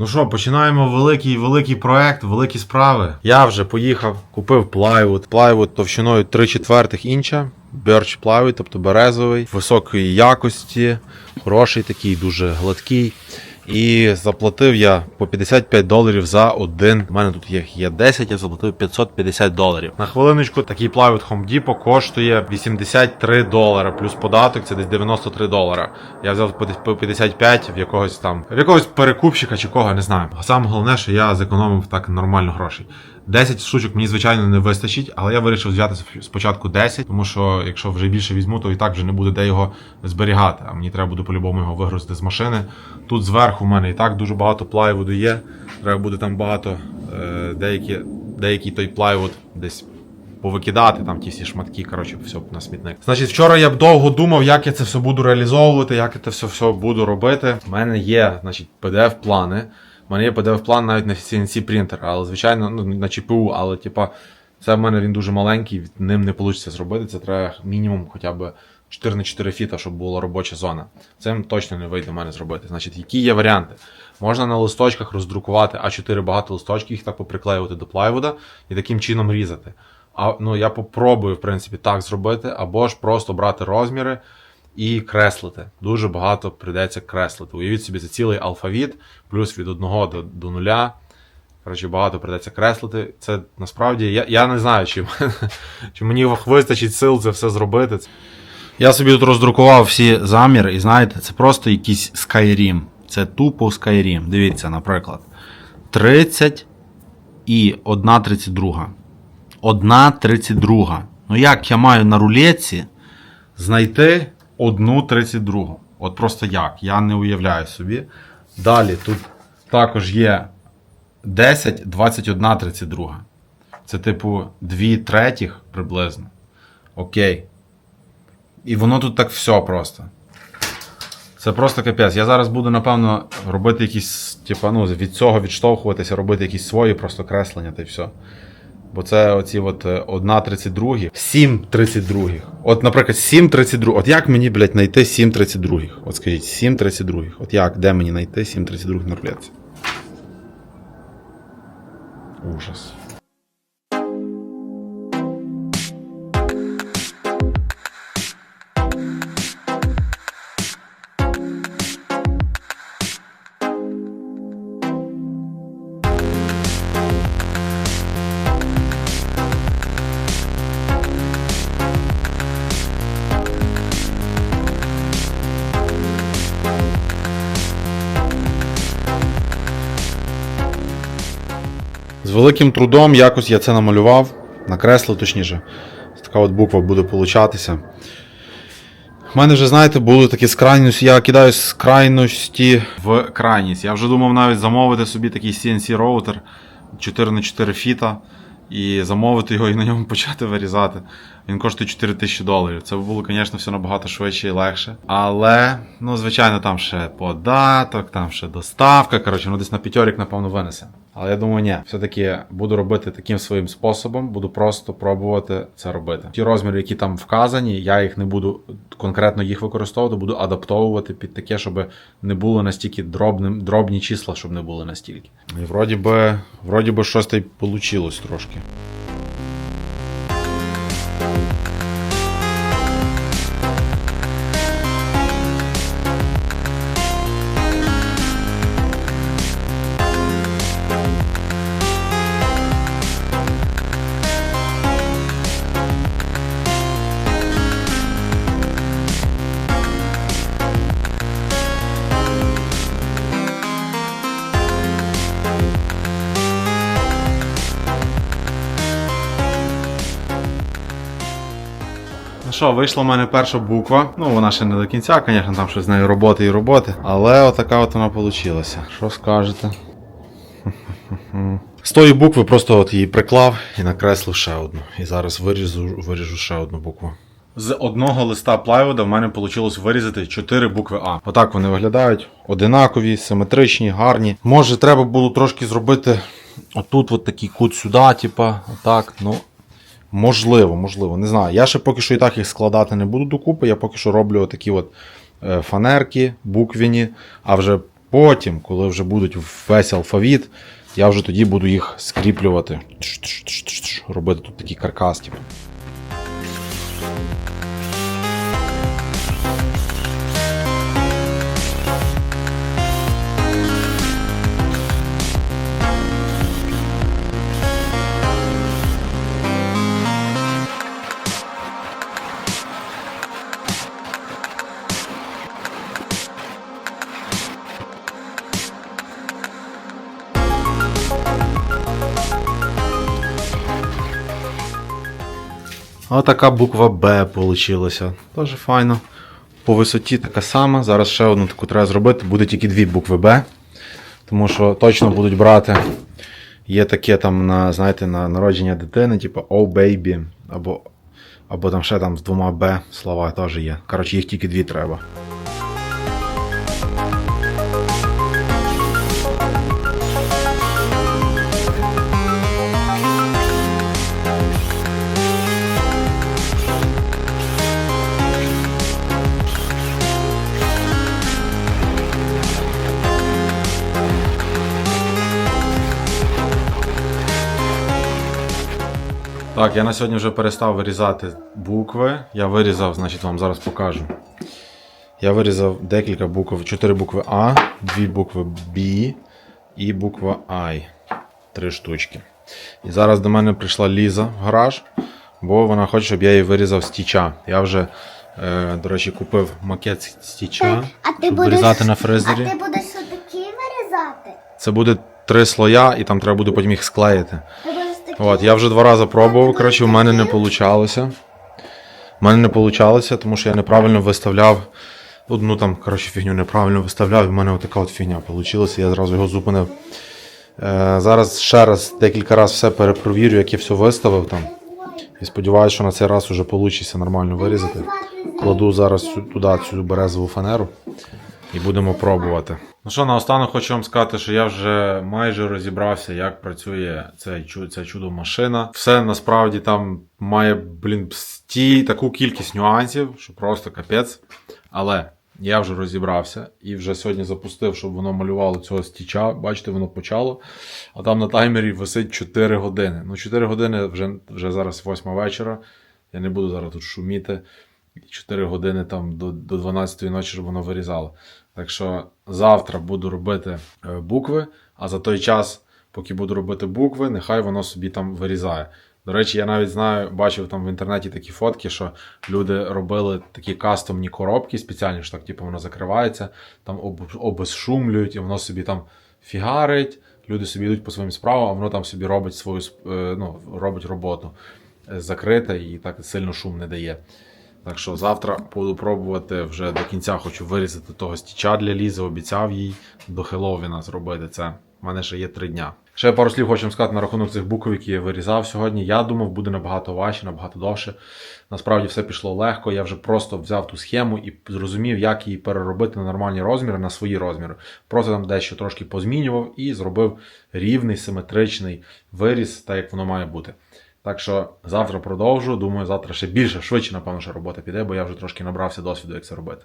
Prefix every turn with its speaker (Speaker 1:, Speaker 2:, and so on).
Speaker 1: Ну що, починаємо великий великий проект, великі справи. Я вже поїхав, купив плайвуд. Плайвуд товщиною 3 четвертих інча. Birch плайвуд, тобто березовий, високої якості, хороший такий, дуже гладкий. І заплатив я по 55 доларів за один. У мене тут їх є 10, я заплатив 550 доларів. На хвилиночку такий плавит Home Depot коштує 83 долара, плюс податок це десь 93 долара. Я взяв по десь по 55 в якогось там в якогось перекупщика чи кого, не знаю. Саме головне, що я зекономив так нормально грошей. 10 штучок мені, звичайно, не вистачить, але я вирішив взяти спочатку 10, тому що якщо вже більше візьму, то і так вже не буде де його зберігати. А мені треба буде по-любому його вигрузити з машини. Тут зверху в мене і так дуже багато плайвуду є. Треба буде там багато е, деякі, деякий той плайвуд десь повикидати, там ті всі шматки, коротше, все на смітник. Значить, вчора я б довго думав, як я це все буду реалізовувати, як я це все, все буду робити. У мене є, значить, PDF-плани. У мене є PDF-план навіть на CNC принтер, але звичайно, ну, на ЧПУ, але типа. Це в мене він дуже маленький, ним не вийде зробити. Це треба мінімум хоча б 4 на 4 фіта, щоб була робоча зона. Цим точно не вийде в мене зробити. Значить, які є варіанти? Можна на листочках роздрукувати А4 багато листочків, їх так поприклеювати до плайвуда і таким чином різати. А ну я попробую, в принципі, так зробити, або ж просто брати розміри і креслити. Дуже багато прийдеться креслити. Уявіть собі, це цілий алфавіт, плюс від 1 до, до 0. Коротше, багато придеться креслити. Це насправді я, я не знаю, чи, чи мені вистачить сил це все зробити.
Speaker 2: Я собі тут роздрукував всі заміри, і знаєте, це просто якийсь Skyrim. Це тупо Skyrim. Дивіться, наприклад. 30 і 1,32. 1,32. Ну як я маю на рулетці знайти 1,32? От просто як? Я не уявляю собі. Далі тут також є 10, 21, 32. Це типу 2 третіх приблизно. Окей. І воно тут так все просто. Це просто капець. Я зараз буду, напевно, робити якісь, типу, ну, від цього відштовхуватися, робити якісь свої просто креслення та й все. Бо це оці от 1,32, 7,32. От, наприклад, 7,32. От як мені, блядь, знайти 7,32? От скажіть, 7,32. От як, де мені знайти 7,32 на рулетці? Ужас. З великим трудом якось я це намалював, накреслив точніше. Така от буква буде получатися. У мене вже, знаєте, були такі з крайності, я кидаю з крайності в крайність. Я вже думав навіть замовити собі такий CNC роутер 4х4 фіта і замовити його і на ньому почати вирізати. Він коштує 4 тисячі доларів. Це було, звісно, все набагато швидше і легше. Але, ну, звичайно, там ще податок, там ще доставка. Коротше, ну десь на п'ятьорік, напевно, винесе. Але я думаю, ні, все-таки буду робити таким своїм способом, буду просто пробувати це робити. Ті розміри, які там вказані, я їх не буду конкретно їх використовувати, буду адаптовувати під таке, щоб не було настільки дробним, дробні числа, щоб не були настільки. І вроді би, вроді би щось та й вийшло трошки. Ну що, вийшла в мене перша буква. Ну, вона ще не до кінця, звісно, там щось з нею роботи і роботи. Але отака от вона вийшла. Що скажете? З тої букви просто от її приклав і накреслив ще одну. І зараз виріжу, виріжу ще одну букву. З одного листа плайвуда в мене вийшло вирізати 4 букви А. Отак вони виглядають. Одинакові, симетричні, гарні. Може, треба було трошки зробити отут от такий кут сюди, типа, отак. Ну, Можливо, можливо, не знаю. Я ще поки що і так їх складати не буду докупи. Я поки що роблю такі от е, фанерки, буквіні, а вже Потім, коли вже будуть весь алфавіт, я вже тоді буду їх скріплювати. Робити тут такий каркас. Типу. Отака буква Б получилася. Дуже файно. По висоті така сама. Зараз ще одну таку треба зробити. Буде тільки дві букви Б. Тому що точно будуть брати. Є таке там на, знаєте, на народження дитини, типу Oh baby, або, або там ще там з двома Б слова теж є. Коротше, їх тільки дві треба. Так, я на сьогодні вже перестав вирізати букви. Я вирізав, значить, вам зараз покажу. Я вирізав декілька букв, чотири букви А, дві букви Б і буква I. Три штучки. І зараз до мене прийшла Ліза в гараж, бо вона хоче, щоб я її вирізав з тіча. Я вже, е, до речі, купив макет з тіча,
Speaker 3: А ти
Speaker 2: щоб
Speaker 3: будеш,
Speaker 2: вирізати на
Speaker 3: а
Speaker 2: фрезері.
Speaker 3: ти будеш отакі вирізати?
Speaker 2: Це буде три слоя, і там треба буде потім їх склеїти.
Speaker 3: Ти будеш такі?
Speaker 2: От, я вже два рази пробував, коротше, в мене не вийшло. У мене не вийшло, тому що я неправильно виставляв. Одну там, коротше, фігню неправильно виставляв, і в мене отака от фігня вийшла, я зразу його зупинив. Е, зараз ще раз декілька разів все перепровірю, як я все виставив там. І сподіваюся, що на цей раз вже вийде нормально вирізати. Кладу зараз туди цю березову фанеру і будемо пробувати. Ну що, наостанок хочу вам сказати, що я вже майже розібрався, як працює ця чудо машина. Все насправді там має, блін, сті, таку кількість нюансів, що просто капець. Але я вже розібрався і вже сьогодні запустив, щоб воно малювало цього стіча. Бачите, воно почало. А там на таймері висить 4 години. Ну, 4 години вже, вже зараз 8 вечора. Я не буду зараз тут шуміти. 4 години там до, до 12 ночі, щоб воно вирізало. Так що завтра буду робити е, букви, а за той час, поки буду робити букви, нехай воно собі там вирізає. До речі, я навіть знаю, бачив там в інтернеті такі фотки, що люди робили такі кастомні коробки спеціальні, що так, типу, воно закривається, там об, обезшумлюють, і воно собі там фігарить. Люди собі йдуть по своїм справам, а воно там собі робить свою е, ну, робить роботу е, закрита і так сильно шум не дає. Так що завтра буду пробувати вже до кінця хочу вирізати того стіча для Лізи, обіцяв їй до Хеллоуіна зробити це. У мене ще є три дня. Ще пару слів хочу сказати на рахунок цих букв, які я вирізав сьогодні. Я думав, буде набагато важче, набагато довше. Насправді все пішло легко. Я вже просто взяв ту схему і зрозумів, як її переробити на нормальні розміри, на свої розміри. Просто там дещо трошки позмінював і зробив рівний, симетричний виріз, так як воно має бути. Так що завтра продовжу. Думаю, завтра ще більше, швидше, напевно, що робота піде, бо я вже трошки набрався досвіду, як це робити.